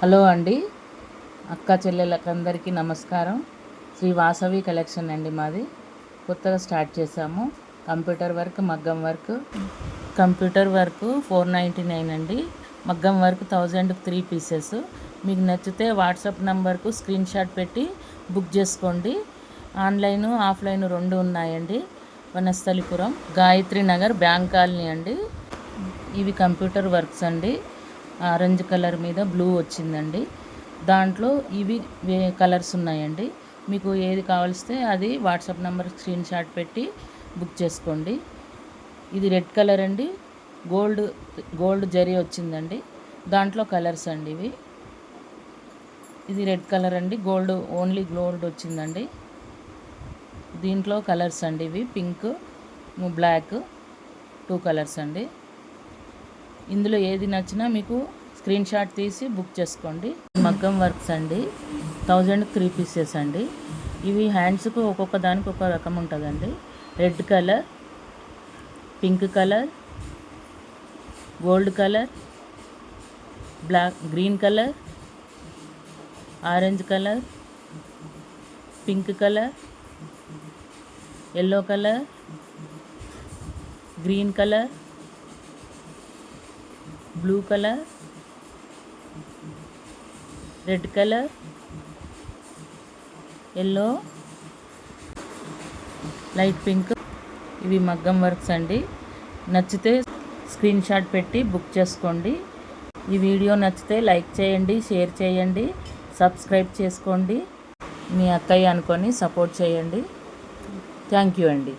Hello అండి. అక్క చెల్లెళ్ళకి అందరికీ నమస్కారం. శ్రీ వాసవి కలెక్షన్ అండి మాది. కొత్తగా స్టార్ట్ చేసాము కంప్యూటర్ వర్క్ మగ్గం work. Computer work four ninety nine అండి. మగ్గం వర్క్ థౌజండ్ త్రీ పీసెస్. మీకు నచ్చితే వాట్సాప్ నెంబర్కు స్క్రీన్ షాట్ పెట్టి బుక్ చేసుకోండి. ఆన్లైన్ ఆఫ్లైన్ రెండు ఉన్నాయండి. వనస్థలిపురం గాయత్రి నగర్ బ్యాంక్ కాలనీ అండి. ఇవి కంప్యూటర్ వర్క్స్ అండి. ఆరెంజ్ కలర్ మీద బ్లూ వచ్చిందండి. దాంట్లో ఇవి వే కలర్స్ ఉన్నాయండి. మీకు ఏది కావలిస్తే అది వాట్సాప్ నెంబర్ స్క్రీన్ షాట్ పెట్టి బుక్ చేసుకోండి. ఇది రెడ్ కలర్ అండి. గోల్డ్ గోల్డ్ జరీ వచ్చిందండి. దాంట్లో కలర్స్ అండి ఇవి. ఇది రెడ్ కలర్ అండి. గోల్డ్ ఓన్లీ గోల్డ్ వచ్చిందండి. దీంట్లో కలర్స్ అండి ఇవి. పింక్ బ్లాక్ టూ కలర్స్ అండి. ఇందులో ఏది నచ్చినా మీకు స్క్రీన్ షాట్ తీసి బుక్ చేసుకోండి. మగ్గం వర్క్స్ అండి. థౌజండ్ త్రీ పీసెస్ అండి. ఇవి హ్యాండ్స్కు ఒక్కొక్క దానికి ఒక రకం ఉంటుందండి. Red colour pink colour gold colour black green colour orange colour pink colour yellow colour green colour blue colour red colour yellow light pink. ఇవి మగ్గం వర్క్స్ అండి. నచ్చితే స్క్రీన్ షాట్ పెట్టి బుక్ చేసుకోండి. ఈ వీడియో నచ్చితే లైక్ చేయండి షేర్ చేయండి సబ్స్క్రైబ్ చేసుకోండి. మీ అక్కయ్య అనుకొని సపోర్ట్ చేయండి. థ్యాంక్ యూ అండి.